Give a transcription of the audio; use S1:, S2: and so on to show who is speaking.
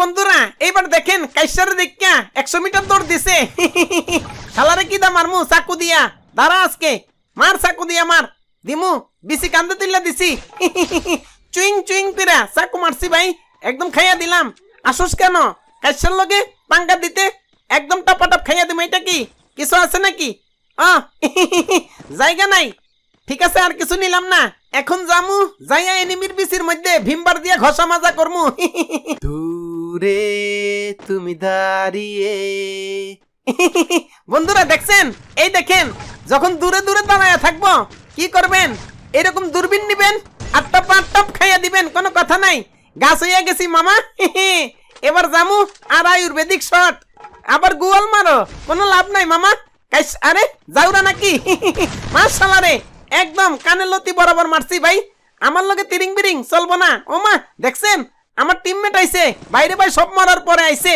S1: বন্ধুরা, এইবার দেখেন কাইসারে দেখা একশো মিটার দৌড় দিছে। শালারে কি দা মারমু? চাকু দিয়া। দাঁড়া আজকে। মার চাকু দিয়া মার। দিমু বিসি কান্দে তুইলা দিছি। চুইং চুইং পিরা চাকু মারছি ভাই। একদম খাইয়া দিলাম। আসুস কেন? কাইসার লগে পাঙ্গা দিতে একদম টপাটপ খাইয়া দিম, এটা কি? কিছু আছে নাকি? আহ জায়গা নাই। ঠিক আছে, আর কিছু নিলাম না। এখন জামু যাইয়া এনিমির বিসির মধ্যে ভীমবার দিয়ে ঘষা মাজা করমু। দূরে তুমি দাঁড়িয়ে। বন্ধুরা, দেখছেন? এই দেখেন, যখন দূরে দূরে দাঁড়ায় থাকব, কি করবেন? এরকম দূরবীন নিবেন আটটাপ আটটাপ খাইয়া দিবেন, কোনো কথা নাই। গাছ হইয়া গেছি, মামা। এবার জামু আর আয়ুর্বেদিক শট। আবার গুয়াল মারো, কোনো লাভ নাই, মামা। কাইস, আরে, যাওরা নাকি? মাশাআল্লাহ রে, একদম কানে লতি বরাবর মারছি ভাই। আমার লগে তিরিং বিরিং, চলবো না। ও মা দেখছেন? আমার টিমমেট আইছে বাইরে ভাই সব মারার পরে আইছে।